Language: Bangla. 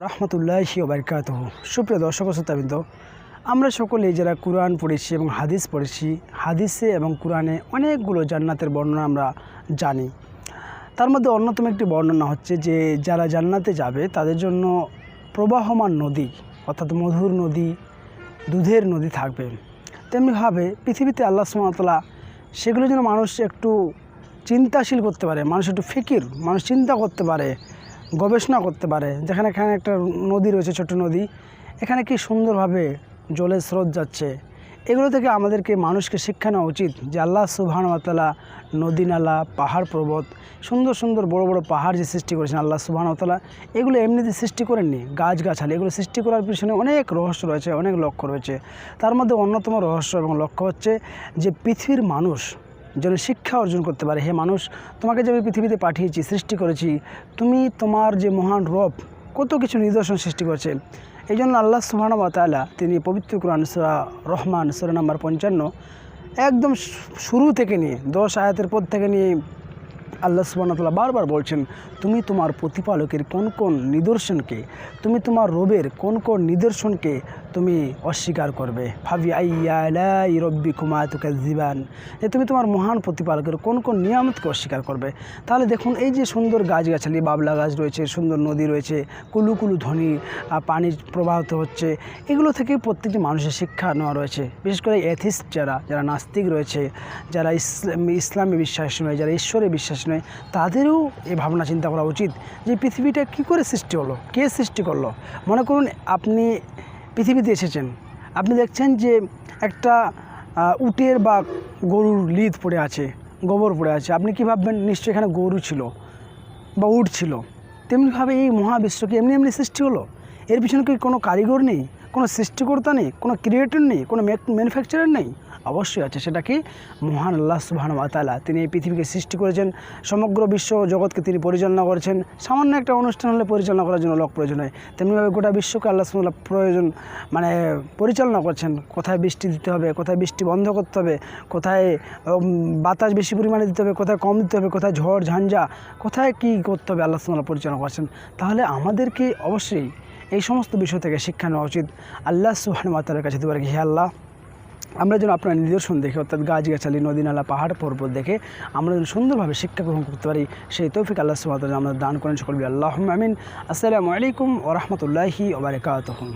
রহমতুল্লাহি ওবরকাত সুপ্রিয় দর্শক শ্রোতাবৃন্দ, আমরা সকলেই যারা কোরআন পড়েছি এবং হাদিস পড়েছি, হাদিসে এবং কোরআনে অনেকগুলো জান্নাতের বর্ণনা আমরা জানি। তার মধ্যে অন্যতম একটি বর্ণনা হচ্ছে যে, যারা জান্নাতে যাবে, তাদের জন্য প্রবাহমান নদী, অর্থাৎ মধুর নদী, দুধের নদী থাকবে। তেমনিভাবে পৃথিবীতে আল্লাহ সুমতলা সেগুলো যেন মানুষ একটু চিন্তাশীল করতে পারে, মানুষ একটু ফিকির, মানুষ চিন্তা করতে পারে গবেষণা করতে পারে, যেখানে এখানে একটা নদী রয়েছে ছোট নদী। এখানে কি সুন্দরভাবে জলের স্রোত যাচ্ছে? এগুলো থেকে আমাদেরকে, মানুষকে শিক্ষা নেওয়া উচিত যে আল্লাহ সুবাহানতালা নদী নালা, পাহাড় পর্বত, সুন্দর সুন্দর বড় বড় পাহাড় যে সৃষ্টি করেছেন আল্লাহ সুবাহানতালা এগুলো এমনিতে সৃষ্টি করেননি। গাছগাছালি, এগুলো সৃষ্টি করার পিছনে অনেক রহস্য রয়েছে, অনেক লক্ষ্য রয়েছে। তার মধ্যে অন্যতম রহস্য এবং লক্ষ্য হচ্ছে যে পৃথিবীর মানুষ যেন শিক্ষা অর্জন করতে পারে। হে মানুষ, তোমাকে যে আমি পৃথিবীতে পাঠিয়েছি, সৃষ্টি করেছি, তুমি তোমার যে মহান রব, কত কিছু নিদর্শন সৃষ্টি করছে। এই জন্য আল্লাহ সুবহান তালা তিনি পবিত্র কোরআন সুরা রহমান, সুরা নাম্বার পঞ্চান্ন, একদম শুরু থেকে নিয়ে, দশ আয়াতের পর থেকে নিয়ে আল্লাহ সুবাহতাল্লাহ বারবার বলছেন, তুমি তোমার প্রতিপালকের কোন কোন নিদর্শনকে, তুমি তোমার রবের কোন কোন নিদর্শনকে তুমি অস্বীকার করবে? ভাবি, আইয়ালাই রব্বি কুমায়তুকা জীবান যে তুমি তোমার মহান প্রতিপালকের কোন কোন নিয়ামতকে অস্বীকার করবে। তাহলে দেখুন, এই যে সুন্দর গাছগাছালি, বাবলা গাছ রয়েছে, সুন্দর নদী রয়েছে, কুলু কুলু ধ্বনি পানি প্রবাহিত হচ্ছে, এগুলো থেকে প্রত্যেকটি মানুষের শিক্ষা নেওয়া রয়েছে। বিশেষ করে এথিস্ট যারা যারা নাস্তিক রয়েছে, যারা ইসলামে বিশ্বাস নয়, যারা ঈশ্বরে বিশ্বাস নয়। তাদেরও এই ভাবনা চিন্তা করা উচিত যে পৃথিবীটা কী করে সৃষ্টি হলো, কে সৃষ্টি করল? মনে করুন আপনি পৃথিবীতে এসেছেন, আপনি দেখছেন যে একটা উটের বা গরুর লিদ পড়ে আছে, গোবর পড়ে আছে। আপনি কী ভাববেন? নিশ্চয়ই এখানে গরু ছিল বা উট ছিল। তেমনিভাবে এই মহাবিশ্ব কি এমনি এমনি সৃষ্টি হলো? এর পিছনে কি কোনো কারিগর নেই? কোনো সৃষ্টিকর্তা নেই? কোনো ক্রিয়েটর নেই? কোনো ম্যানুফ্যাকচারার নেই? অবশ্যই আছে। সেটা কি? মহান আল্লাহ সুবহান তালা তিনি এই পৃথিবীকে সৃষ্টি করেছেন, সমগ্র বিশ্ব জগৎকে তিনি পরিচালনা করেছেন। সামান্য একটা অনুষ্ঠান হলে পরিচালনা করার জন্য লোক প্রয়োজন হয়। তেমনিভাবে গোটা বিশ্বকে আল্লাহ তাআলা প্রয়োজন মানে পরিচালনা করছেন। কোথায় বৃষ্টি দিতে হবে, কোথায় বৃষ্টি বন্ধ করতে হবে, কোথায় বাতাস বেশি পরিমাণে দিতে হবে, কোথায় কম দিতে হবে, কোথায় ঝড়, ঝঞ্ঝা, কোথায় কী করতে হবে আল্লাহ সুবহানাহু পরিচালনা করছেন। তাহলে আমাদেরকে অবশ্যই এই সমস্ত বিষয় থেকে শিক্ষা নেওয়া উচিত। আল্লাহ সুবহানাহু ওয়া তাআলার কাছে দিতে পারে হে আল্লাহ। আমরা যেন আপনার নিদর্শন দেখে, অর্থাৎ গাছগাছালি নদী নালা পাহাড় পর্বত দেখে আমরা যেন সুন্দরভাবে শিক্ষা গ্রহণ করতে পারি। সেই তৌফিক আল্লাহ সুমাত আমরা দান করেন। সকল আল্লাহ আমিন। আসসালামু আলাইকুম ওরহমতুল্লাহি ওবরাকাতুহু